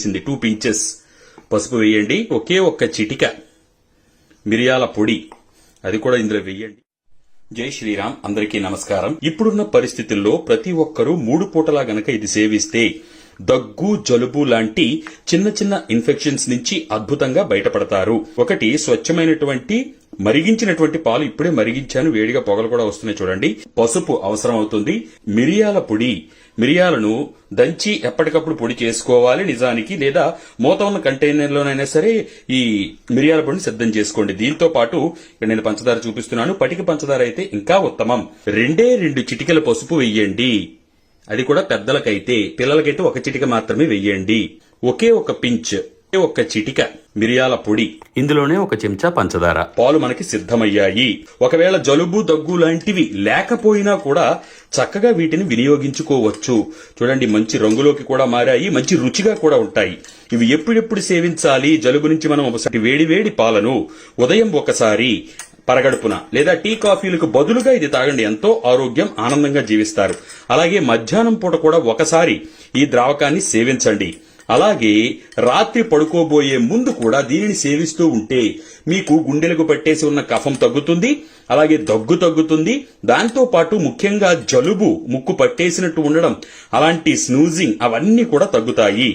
వేసింది two pinches పసుపు వేయండి. ఒకే ఒక్క చిటిక. మిరియాల పొడి. అది కూడా ఇందులో వేయండి. జై శ్రీరామ్. అందరికీ నమస్కారం. ఇప్పుడున్న పరిస్థితుల్లో ప్రతి ఒక్కరూ మూడు పూటలా గనక ఇది సేవిస్తే దగ్గు జలుబు లాంటి చిన్న చిన్న ఇన్ఫెక్షన్స్ నుంచి అద్భుతంగా బయటపడతారు. ఒకటి స్వచ్ఛమైనటువంటి మరిగించినటువంటి పాలు ఇప్పుడే మరిగించాను. వేడిగా పొగలు కూడా వస్తున్నాయి చూడండి. పసుపు అవసరం అవుతుంది మిరియాల పొడి. మిరియాలను దంచి ఎప్పటికప్పుడు పొడి చేసుకోవాలి నిజానికి. లేదా మూత ఉన్న కంటైనర్లోనైనా సరే ఈ మిరియాల పొడిని సిద్ధం చేసుకోండి. దీంతో పాటు ఇక్కడ నేను పంచదార చూపిస్తున్నాను. పటిక పంచదార అయితే ఇంకా ఉత్తమం. రెండే రెండు చిటికల పసుపు వెయ్యండి అది కూడా పెద్దలకైతే పిల్లలకైతే ఒక చిటిక మాత్రమే వెయ్యండి ఒకే ఒక పించ్. ఒకే చిటిక మిరియాల పొడి. ఇందులోనే ఒక చెంచా పంచదార. పాలు మనకి సిద్ధమయ్యాయి. ఒకవేళ జలుబు దగ్గు లాంటివి లేకపోయినా కూడా చక్కగా వీటిని వినియోగించుకోవచ్చు. చూడండి మంచి రంగులోకి కూడా మారాయి మంచి రుచిగా కూడా ఉంటాయి. ఇవి ఎప్పుడెప్పుడు సేవించాలి? జలుబు నుంచి మనం ఒకసారి వేడి వేడి పాలను ఉదయం ఒకసారి పరగడుపున లేదా టీ కాఫీలకు బదులుగా ఇది తాగండి. ఎంతో ఆరోగ్యం ఆనందంగా జీవిస్తారు. అలాగే మధ్యాహ్నం పూట కూడా ఒకసారి ఈ ద్రావకాన్ని సేవించండి. అలాగే రాత్రి పడుకోబోయే ముందు కూడా దీనిని సేవిస్తూ ఉంటే మీకు గుండెలకు పట్టేసి ఉన్న కఫం తగ్గుతుంది అలాగే దగ్గు తగ్గుతుంది. దాంతో పాటు ముఖ్యంగా జలుబు ముక్కు పట్టేసినట్టు ఉండడం అలాంటి స్నూజింగ్ అవన్నీ కూడా తగ్గుతాయి.